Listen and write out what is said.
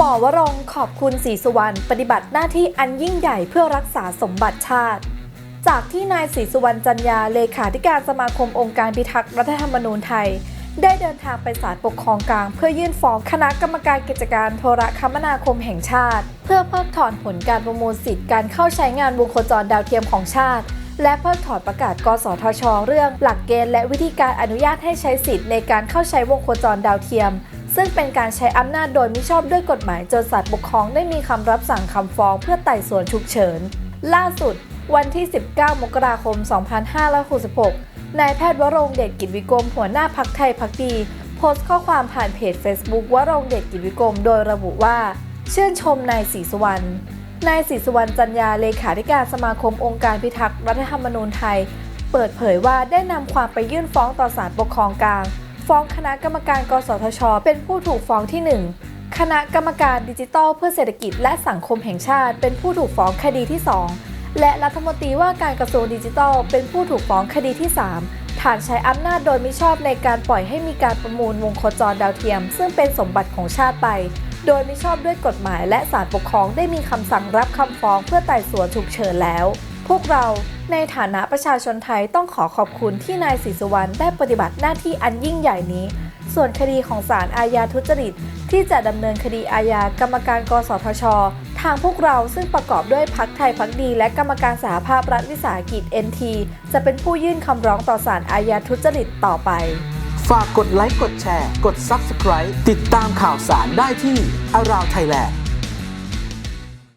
หมอวรงขอบคุณศรีสุวรรณปฏิบัติหน้าที่อันยิ่งใหญ่เพื่อรักษาสมบัติชาติ จากที่นายศรีสุวรรณจันยาเลขาธิการสมาคมองค์การพิทักษ์รัฐธรรมนูญไทย ได้เดินทางไปศาลปกครองกลาง เพื่อยื่นฟ้องคณะกรรมการกิจการโทรคมนาคมแห่งชาติ เพื่อเพิกถอนผลการประมูลสิทธิ์การเข้าใช้งานวงโคจรดาวเทียมของชาติ และเพิกถอนประกาศกสทช เรื่อง หลักเกณฑ์และวิธีการอนุญาตให้ใช้สิทธิ์ในการเข้าใช้วงโคจรดาวเทียม ซึ่งเป็นการใช้อำนาจโดยมิชอบด้วยกฎหมายจนศาลปกครองได้มีคำรับสั่งคำฟ้องเพื่อไต่สวนฉุกเฉิน ล่าสุด วันที่ 19 มกราคม 2566 นายแพทย์วรงเดชกิจวิกรมหัวหน้าพักไทยพักดี โพสต์ข้อความผ่านเพจ Facebook วรงเดชกิจวิกรมโดยระบุว่า เชื่นชมนายศรีสุวรรณนายศรีสุวรรณจันยาเลขาธิการสมาคมองค์การพิทักษ์รัฐธรรมนูญไทย เปิดเผยว่าได้นำความไปยื่นฟ้องต่อศาลปกครองกลาง ฟ้องคณะกรรมการกสทช เป็นผู้ถูกฟ้องที่ 1คณะกรรมการดิจิทัลเพื่อเศรษฐกิจและสังคมแห่งชาติ เป็นผู้ถูกฟ้องคดีที่ 2 และรัฐมนตรีว่าการกระทรวงดิจิทัล เป็นผู้ถูกฟ้องคดีที่ 3 ฐานใช้อำนาจโดยมิชอบในการปล่อยให้มีการประมูลวงโคจรดาวเทียม ซึ่งเป็นสมบัติของชาติไป โดยมิชอบด้วยกฎหมายและศาลปกครองได้มีคำสั่งรับคำฟ้องเพื่อไต่สวนฉุกเฉินแล้ว พวกเรา ในฐานะประชาชนไทยต้องขอขอบคุณที่นายศรีสุวรรณได้ปฏิบัติหน้าที่อันยิ่งใหญ่นี้ ส่วนคดีของศาลอาญาทุจริต ที่จะดำเนินคดีอาญากรรมการกสทช ทางพวกเราซึ่งประกอบด้วยพักไทยพักดี และกรรมการสหภาพรัฐวิสาหกิจ NT จะเป็นผู้ยื่นคำร้องต่อศาลอาญาทุจริตต่อไป ฝากกดไลค์กดแชร์ กด Subscribe ติดตามข่าวสารได้ที่ Around Thailand